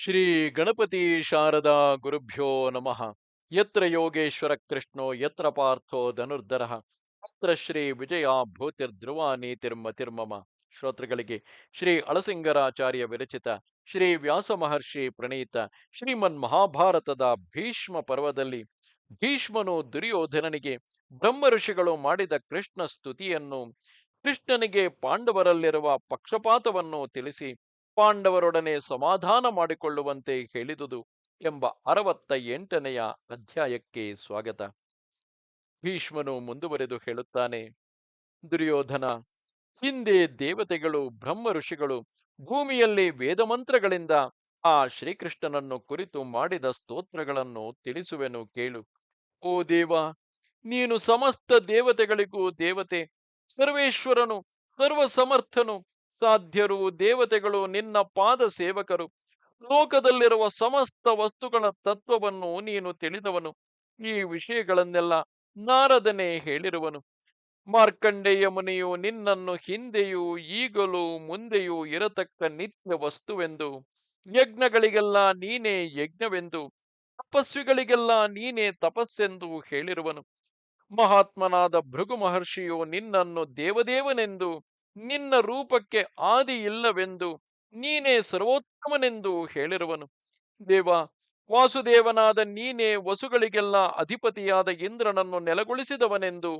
ಶ್ರೀ ಗಣಪತಿ ಶಾರದಾ ಗುರುಭ್ಯೋ ನಮಃ. ಯತ್ರ ಯೋಗೇಶ್ವರ ಕೃಷ್ಣೋ, ಯತ್ರ ಪಾರ್ಥೋ ಧನುರ್ಧರ, ಅತ್ರ ಶ್ರೀ ವಿಜಯ ಭೂತಿರ್ಧ್ರುವ ನೀತಿರ್ಮತಿರ್ಮಮ ಶ್ರೋತೃಗಳಿಗೆ ಶ್ರೀ ಅಳಸಿಂಗರಾಚಾರ್ಯ ವಿರಚಿತ, ಶ್ರೀ ವ್ಯಾಸ ಮಹರ್ಷಿ ಪ್ರಣೀತ, ಶ್ರೀಮನ್ ಮಹಾಭಾರತದ ಭೀಷ್ಮ ಪರ್ವದಲ್ಲಿ ಭೀಷ್ಮನು ದುರ್ಯೋಧನನಿಗೆ ಬ್ರಹ್ಮ ಋಷಿಗಳು ಮಾಡಿದ ಕೃಷ್ಣ ಸ್ತುತಿಯನ್ನು ಕೃಷ್ಣನಿಗೆ ಪಾಂಡವರಲ್ಲಿರುವ ಪಕ್ಷಪಾತವನ್ನು ತಿಳಿಸಿ ಪಾಂಡವರೊಡನೆ ಸಮಾಧಾನ ಮಾಡಿಕೊಳ್ಳುವಂತೆ ಹೇಳಿದುದು ಎಂಬ ಅರವತ್ತ ಎಂಟನೆಯ ಅಧ್ಯಾಯಕ್ಕೆ ಸ್ವಾಗತ. ಭೀಷ್ಮನು ಮುಂದುವರೆದು ಹೇಳುತ್ತಾನೆ, ದುರ್ಯೋಧನ, ಹಿಂದೆ ದೇವತೆಗಳು ಬ್ರಹ್ಮ ಋಷಿಗಳು ಭೂಮಿಯಲ್ಲಿ ವೇದಮಂತ್ರಗಳಿಂದ ಆ ಶ್ರೀಕೃಷ್ಣನನ್ನು ಕುರಿತು ಮಾಡಿದ ಸ್ತೋತ್ರಗಳನ್ನು ತಿಳಿಸುವೆನು ಕೇಳು. ಓ ದೇವ, ನೀನು ಸಮಸ್ತ ದೇವತೆಗಳಿಗೂ ದೇವತೆ, ಸರ್ವೇಶ್ವರನು, ಸರ್ವಸಮರ್ಥನು ಸಾಧ್ಯರು, ದೇವತೆಗಳು ನಿನ್ನ ಪಾದ ಸೇವಕರು. ಲೋಕದಲ್ಲಿರುವ ಸಮಸ್ತ ವಸ್ತುಗಳ ತತ್ವವನ್ನು ನೀನು ತಿಳಿದವನು. ಈ ವಿಷಯಗಳನ್ನೆಲ್ಲ ನಾರದನೇ ಹೇಳಿರುವನು. ಮಾರ್ಕಂಡೇಯ ಮುನಿಯು ನಿನ್ನನ್ನು ಹಿಂದೆಯೂ ಈಗಲೂ ಮುಂದೆಯೂ ಇರತಕ್ಕ ನಿತ್ಯ ವಸ್ತುವೆಂದು. ಯಜ್ಞಗಳಿಗೆಲ್ಲ ನೀನೇ ಯಜ್ಞವೆಂದು. ತಪಸ್ವಿಗಳಿಗೆಲ್ಲ ನೀನೇ ತಪಸ್ಸೆಂದು ಹೇಳಿರುವನು. ಮಹಾತ್ಮನಾದ ಭೃಗು ಮಹರ್ಷಿಯು ನಿನ್ನನ್ನು ದೇವದೇವನೆಂದು ನಿನ್ನ ರೂಪಕ್ಕೆ ಆದಿ ಇಲ್ಲವೆಂದು ನೀನೇ ಸರ್ವೋತ್ತಮನೆಂದು ಹೇಳಿರುವನು. ದೇವ, ವಾಸುದೇವನಾದ ನೀನೇ ವಸುಗಳಿಗೆಲ್ಲ ಅಧಿಪತಿಯಾದ ಇಂದ್ರನನ್ನು ನೆಲಗೊಳಿಸಿದವನೆಂದು,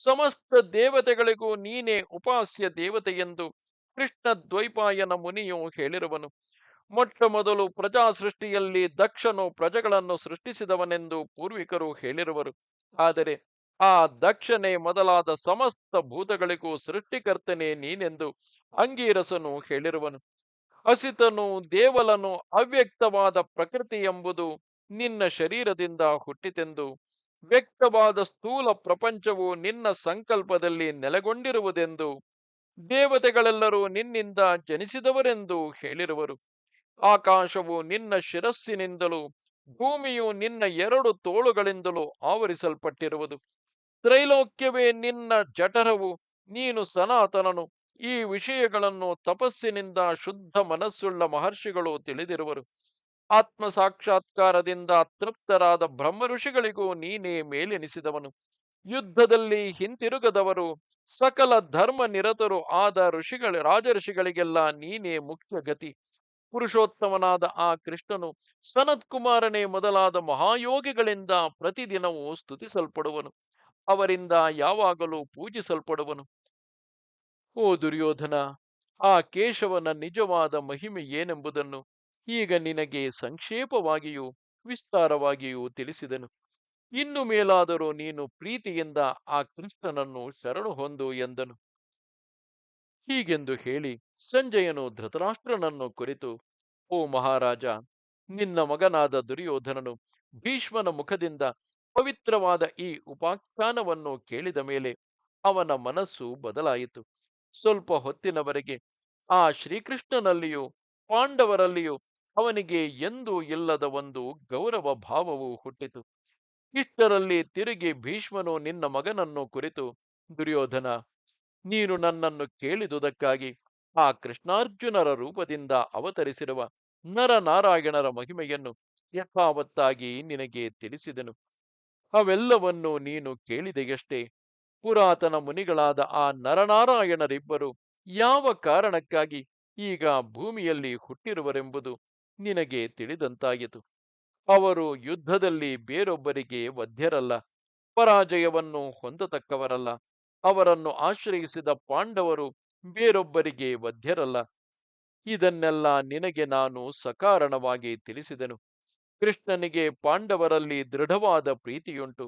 ಸಮಸ್ತ ದೇವತೆಗಳಿಗೂ ನೀನೇ ಉಪಾಸ್ಯ ದೇವತೆಯೆಂದು ಕೃಷ್ಣ ದ್ವೈಪಾಯನ ಮುನಿಯು ಹೇಳಿರುವನು. ಮೊಟ್ಟ ಮೊದಲು ಪ್ರಜಾ ಸೃಷ್ಟಿಯಲ್ಲಿ ದಕ್ಷನು ಪ್ರಜೆಗಳನ್ನು ಸೃಷ್ಟಿಸಿದವನೆಂದು ಪೂರ್ವಿಕರು ಹೇಳಿರುವರು. ಆದರೆ ಆ ದಕ್ಷನೇ ಮೊದಲಾದ ಸಮಸ್ತ ಭೂತಗಳಿಗೂ ಸೃಷ್ಟಿಕರ್ತನೇ ನೀನೆಂದು ಅಂಗೀರಸನು ಹೇಳಿರುವನು. ಅಸಿತನು ದೇವಲನು ಅವ್ಯಕ್ತವಾದ ಪ್ರಕೃತಿ ಎಂಬುದು ನಿನ್ನ ಶರೀರದಿಂದ ಹುಟ್ಟಿತೆಂದು, ವ್ಯಕ್ತವಾದ ಸ್ಥೂಲ ಪ್ರಪಂಚವು ನಿನ್ನ ಸಂಕಲ್ಪದಲ್ಲಿ ನೆಲೆಗೊಂಡಿರುವುದೆಂದು, ದೇವತೆಗಳೆಲ್ಲರೂ ನಿನ್ನಿಂದ ಜನಿಸಿದವರೆಂದು ಹೇಳಿರುವರು. ಆಕಾಶವು ನಿನ್ನ ಶಿರಸ್ಸಿನಿಂದಲೂ ಭೂಮಿಯು ನಿನ್ನ ಎರಡು ತೋಳುಗಳಿಂದಲೂ ಆವರಿಸಲ್ಪಟ್ಟಿರುವುದು. ತ್ರೈಲೋಕ್ಯವೇ ನಿನ್ನ ಜಠರವು, ನೀನು ಸನಾತನನು. ಈ ವಿಷಯಗಳನ್ನು ತಪಸ್ಸಿನಿಂದ ಶುದ್ಧ ಮನಸ್ಸುಳ್ಳ ಮಹರ್ಷಿಗಳು ತಿಳಿದಿರುವರು. ಆತ್ಮ ಸಾಕ್ಷಾತ್ಕಾರದಿಂದ ತೃಪ್ತರಾದ ಬ್ರಹ್ಮ ಋಷಿಗಳಿಗೂ ನೀನೇ ಮೇಲೆನಿಸಿದವನು. ಯುದ್ಧದಲ್ಲಿ ಹಿಂತಿರುಗದವರು, ಸಕಲ ಧರ್ಮ ನಿರತರು ಆದ ಋಷಿಗಳ ರಾಜಋಷಿಗಳಿಗೆಲ್ಲ ನೀನೇ ಮುಖ್ಯ ಗತಿ. ಪುರುಷೋತ್ತಮನಾದ ಆ ಕೃಷ್ಣನು ಸನತ್ಕುಮಾರನೇ ಮೊದಲಾದ ಮಹಾಯೋಗಿಗಳಿಂದ ಪ್ರತಿದಿನವೂ ಸ್ತುತಿಸಲ್ಪಡುವನು. ಅವರಿಂದ ಯಾವಾಗಲೂ ಪೂಜಿಸಲ್ಪಡುವನು. ಓ ದುರ್ಯೋಧನ, ಆ ಕೇಶವನ ನಿಜವಾದ ಮಹಿಮೆ ಏನೆಂಬುದನ್ನು ಈಗ ನಿನಗೆ ಸಂಕ್ಷೇಪವಾಗಿಯೂ ವಿಸ್ತಾರವಾಗಿಯೂ ತಿಳಿಸಿದನು. ಇನ್ನು ಮೇಲಾದರೂ ನೀನು ಪ್ರೀತಿಯಿಂದ ಆ ಕೃಷ್ಣನನ್ನು ಶರಣು ಹೊಂದು ಎಂದನು. ಹೀಗೆಂದು ಹೇಳಿ ಸಂಜಯನು ಧೃತರಾಷ್ಟ್ರನನ್ನು ಕುರಿತು, ಓ ಮಹಾರಾಜ, ನಿನ್ನ ಮಗನಾದ ದುರ್ಯೋಧನನು ಭೀಷ್ಮನ ಮುಖದಿಂದ ಪವಿತ್ರವಾದ ಈ ಉಪಾಖ್ಯಾನವನ್ನು ಕೇಳಿದ ಮೇಲೆ ಅವನ ಮನಸ್ಸು ಬದಲಾಯಿತು. ಸ್ವಲ್ಪ ಹೊತ್ತಿನವರೆಗೆ ಆ ಶ್ರೀಕೃಷ್ಣನಲ್ಲಿಯೂ ಪಾಂಡವರಲ್ಲಿಯೂ ಅವನಿಗೆ ಎಂದೂ ಇಲ್ಲದ ಒಂದು ಗೌರವ ಭಾವವು ಹುಟ್ಟಿತು. ಇಷ್ಟರಲ್ಲಿ ತಿರುಗಿ ಭೀಷ್ಮನು ನಿನ್ನ ಮಗನನ್ನು ಕುರಿತು, ದುರ್ಯೋಧನ, ನೀನು ನನ್ನನ್ನು ಕೇಳಿದುದಕ್ಕಾಗಿ ಆ ಕೃಷ್ಣಾರ್ಜುನರ ರೂಪದಿಂದ ಅವತರಿಸಿರುವ ನರನಾರಾಯಣರ ಮಹಿಮೆಯನ್ನು ಯಥಾವತ್ತಾಗಿ ನಿನಗೆ ತಿಳಿಸಿದನು. ಅವೆಲ್ಲವನ್ನು ನೀನು ಕೇಳಿದೆಯಷ್ಟೇ. ಪುರಾತನ ಮುನಿಗಳಾದ ಆ ನರನಾರಾಯಣರಿಬ್ಬರು ಯಾವ ಕಾರಣಕ್ಕಾಗಿ ಈಗ ಭೂಮಿಯಲ್ಲಿ ಹುಟ್ಟಿರುವರೆಂಬುದು ನಿನಗೆ ತಿಳಿದಂತಾಯಿತು. ಅವರು ಯುದ್ಧದಲ್ಲಿ ಬೇರೊಬ್ಬರಿಗೆ ವಧ್ಯರಲ್ಲ, ಪರಾಜಯವನ್ನು ಹೊಂದತಕ್ಕವರಲ್ಲ. ಅವರನ್ನು ಆಶ್ರಯಿಸಿದ ಪಾಂಡವರು ಬೇರೊಬ್ಬರಿಗೆ ವಧ್ಯರಲ್ಲ. ಇದನ್ನೆಲ್ಲ ನಿನಗೆ ನಾನು ಸಕಾರಣವಾಗಿ ತಿಳಿಸಿದೆನು. ಕೃಷ್ಣನಿಗೆ ಪಾಂಡವರಲ್ಲಿ ದೃಢವಾದ ಪ್ರೀತಿಯುಂಟು.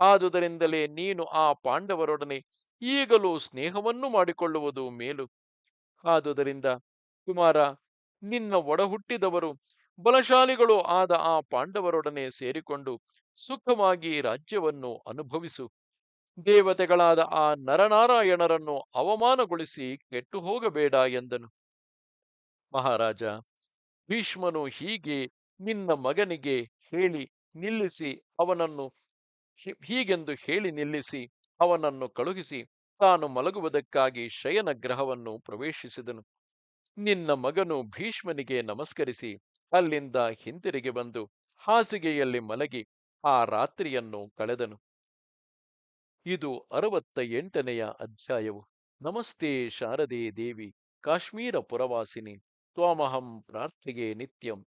ಆದುದರಿಂದಲೇ ನೀನು ಆ ಪಾಂಡವರೊಡನೆ ಈಗಲೂ ಸ್ನೇಹವನ್ನು ಮಾಡಿಕೊಳ್ಳುವುದು ಮೇಲು. ಆದುದರಿಂದ ಕುಮಾರ, ನಿನ್ನ ಒಡಹುಟ್ಟಿದವರು ಬಲಶಾಲಿಗಳು ಆದ ಆ ಪಾಂಡವರೊಡನೆ ಸೇರಿಕೊಂಡು ಸುಖವಾಗಿ ರಾಜ್ಯವನ್ನು ಅನುಭವಿಸು. ದೇವತೆಗಳಾದ ಆ ನರನಾರಾಯಣರನ್ನು ಅವಮಾನಗೊಳಿಸಿ ಕೆಟ್ಟು ಹೋಗಬೇಡ ಎಂದನು. ಮಹಾರಾಜ, ಭೀಷ್ಮನು ಹೀಗೆ ನಿನ್ನ ಮಗನಿಗೆ ಹೇಳಿ ನಿಲ್ಲಿಸಿ, ಅವನನ್ನು ಹೀಗೆಂದು ಹೇಳಿ ನಿಲ್ಲಿಸಿ, ಅವನನ್ನು ಕಳುಹಿಸಿ, ತಾನು ಮಲಗುವುದಕ್ಕಾಗಿ ಶಯನ ಗ್ರಹವನ್ನು ಪ್ರವೇಶಿಸಿದನು. ನಿನ್ನ ಮಗನು ಭೀಷ್ಮನಿಗೆ ನಮಸ್ಕರಿಸಿ, ಅಲ್ಲಿಂದ ಹಿಂತಿರುಗಿ ಬಂದು ಹಾಸಿಗೆಯಲ್ಲಿ ಮಲಗಿ ಆ ರಾತ್ರಿಯನ್ನು ಕಳೆದನು. ಇದು ಅರವತ್ತ ಎಂಟನೆಯ ಅಧ್ಯಾಯವು. ನಮಸ್ತೆ ಶಾರದೆ ದೇವಿ, ಕಾಶ್ಮೀರ ಪುರವಾಸಿನಿ, ತ್ವಾಮಹಂ ಪ್ರಾರ್ಥಿಗೆ ನಿತ್ಯಂ.